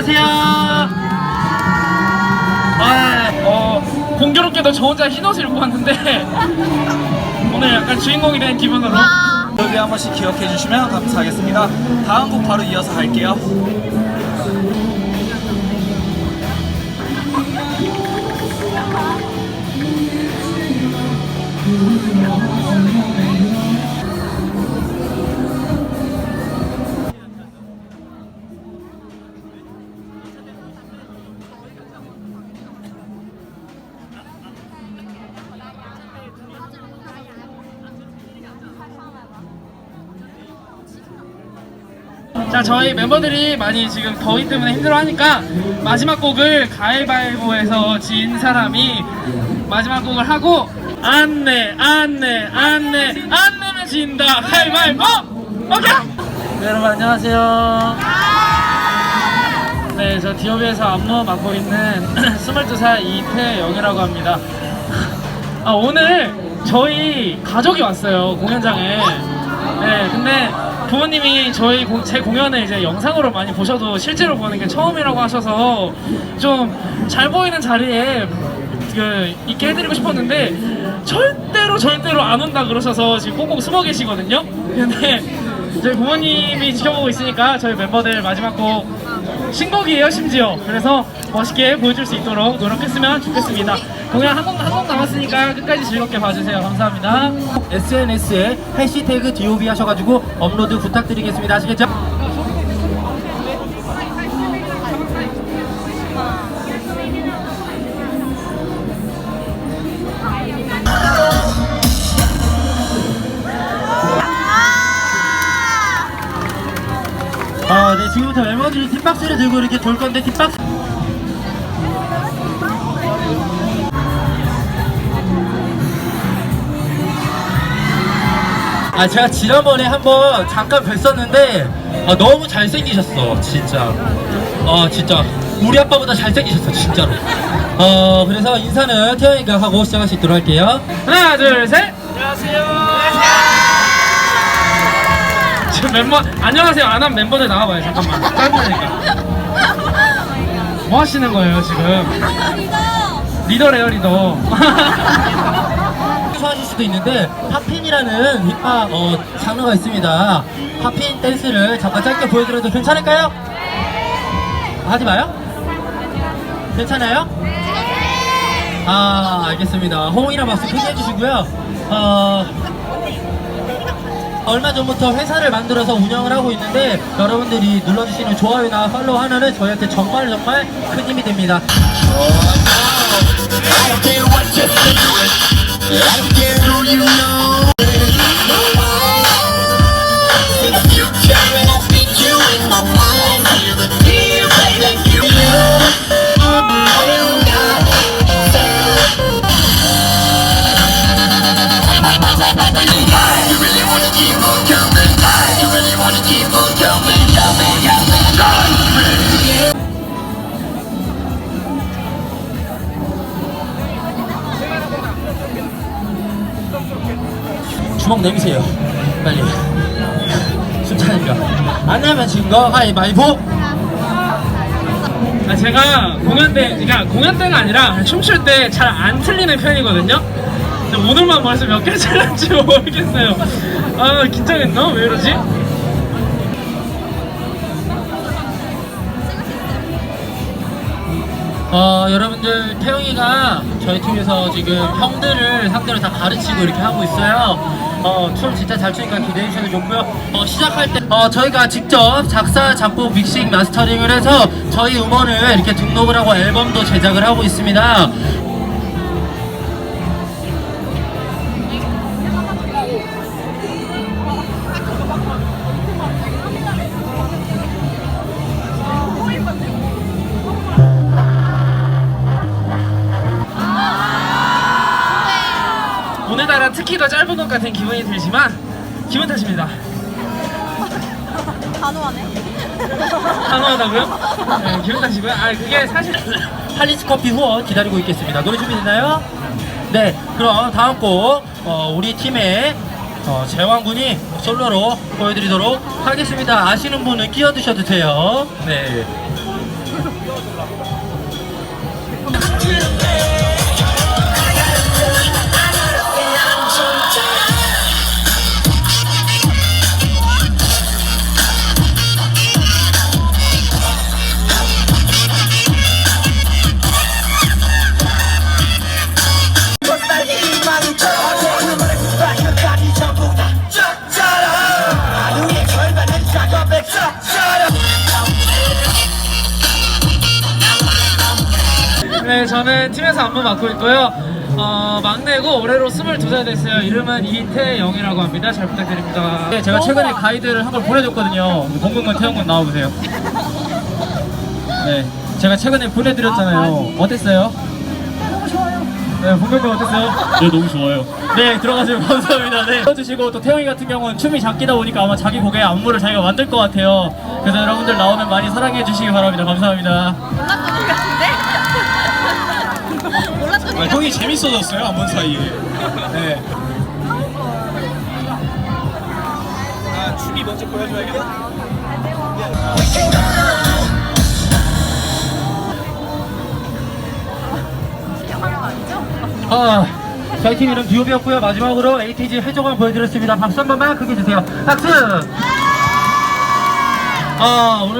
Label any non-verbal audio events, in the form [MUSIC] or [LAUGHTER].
안녕하세요. 아, 어, 공교롭게도 저 혼자 흰 옷을 입고 왔는데 [LAUGHS] 오늘 약간 주인공이 된 기분으로 여기 한 번씩 기억해 주시면 감사하겠습니다. 다음 곡 바로 이어서 갈게요. 자 저희 멤버들이 많이 지금 더위 때문에 힘들어하니까 마지막 곡을 가위바위보에서 진 사람이 마지막 곡을 하고 안내 안내 안내 안내면 진다. 가위바위보! 오케이? 네, 여러분 안녕하세요. 네저 디오비에서 안무 맡고 있는 [CLEARS THROAT] 22살 이태영이라고 합니다. 아 오늘 저희 가족이 왔어요 공연장에 네 근데 부모님이 저희 공- 제 공연을 이제 영상으로 많이 보셔도 실제로 보는 게 처음이라고 하셔서 좀 잘 보이는 자리에 그 있게 해드리고 싶었는데 절대로 절대로 안 온다 그러셔서 지금 꽁꽁 숨어 계시거든요. 근데 저희 부모님이 지켜보고 있으니까 저희 멤버들 마지막 곡 신곡이에요 심지어 그래서 멋있게 보여줄 수 있도록 노력했으면 좋겠습니다 공연 한곡 한곡 남았으니까 끝까지 즐겁게 봐주세요 감사합니다 SNS에 해시태그 DOB 하셔가지고 업로드 부탁드리겠습니다. 아시겠죠? 멤버들이 팁박스를 들고 이렇게 돌 건데 팁박스. 아 제가 지난번에 한번 잠깐 뵀었는데 아, 너무 잘생기셨어 진짜. 어 진짜. 우리 아빠보다 잘생기셨어 진짜로. 어 그래서 인사는 태영이가 하고 시작할 수 있도록 할게요. 하나 둘 셋. 안녕하세요. 지금 멤버 안녕하세요. 안 한 멤버들 나와봐요. 잠깐만. 짧으니까. 뭐 하시는 거예요 지금? 리더래요 리더. [LAUGHS] 좋아하실 수도 있는데 팝핀이라는 힙합 어, 장르가 있습니다. 팝핀 댄스를 잠깐 짧게 보여드려도 괜찮을까요? 하지 마요? 괜찮아요? 아 알겠습니다. 호응이랑 박수 크게 해주시고요. 어, 얼마 전부터 회사를 만들어서 운영을 하고 있는데 여러분들이 눌러주시는 좋아요나 팔로우 하나는 저희한테 정말 정말 큰 힘이 됩니다 주먹 내미세요 빨리 숨차니까 안 내면 진거 가위바위보 아, 제가 공연 때, 그러니까 공연 때가 아니라 춤출 때 잘 안 틀리는 편이거든요. 근데 오늘만 벌써 몇 개를 틀렸지 [LAUGHS] 모르겠어요. 아, 긴장했나? 왜 이러지? 어 여러분들 태영이가 저희 팀에서 지금 형들을 상대로 다 가르치고 이렇게 하고 있어요 어 춤 진짜 잘 추니까 기대해 주셔도 좋고요. 어 시작할 때 어 저희가 직접 작사 작곡 믹싱 마스터링을 해서 저희 음원을 이렇게 등록을 하고 앨범도 제작을 하고 있습니다 오늘따라 특히 더 짧은 것 같은 기분이 들지만 기분 탓입니다. [LAUGHS] 단호하네. 단호하다고요? 네, 기분 탓이고요. 아 그게 사실 [CLEARS THROAT] 할리스 커피 후원 어, 기다리고 있겠습니다. 노래 준비됐나요? 네, 그럼 다음 곡 어, 우리 팀의 어, 제왕군이 솔로로 보여드리도록 하겠습니다. 아시는 분은 끼어드셔도 돼요. 네. 네. [LAUGHS] 저는 팀에서 안무 맡고 있고요. 어, 막내고 올해로 22살 됐어요. 이름은 이태영이라고 합니다. 잘 부탁드립니다. 네, 제가 최근에 가이드를 한 걸 보내줬거든요. 봉근건 태영군 나와보세요. 네, 제가 최근에 보내드렸잖아요. 어땠어요? 너무 좋아요. 네, 봉근건 어땠어요? 네, 너무 좋아요. 네, 들어가세요. 감사합니다. 네. 들어주시고 또 태영이 같은 경우는 춤이 장기다 보니까 아마 자기 곡에 안무를 자기가 만들 것 같아요. 그래서 여러분들 나오면 많이 사랑해 주시기 바랍니다. 감사합니다. 아, 형이 재밌어졌어요 안 본 사이에. 네. 아 춤이 먼저 보여줘야겠다. 아, 저희 팀 이름 듀오비였고요. 마지막으로 ATG 해적을 보여드렸습니다. 박수 한 번만 크게 주세요. 박수! 아, 오늘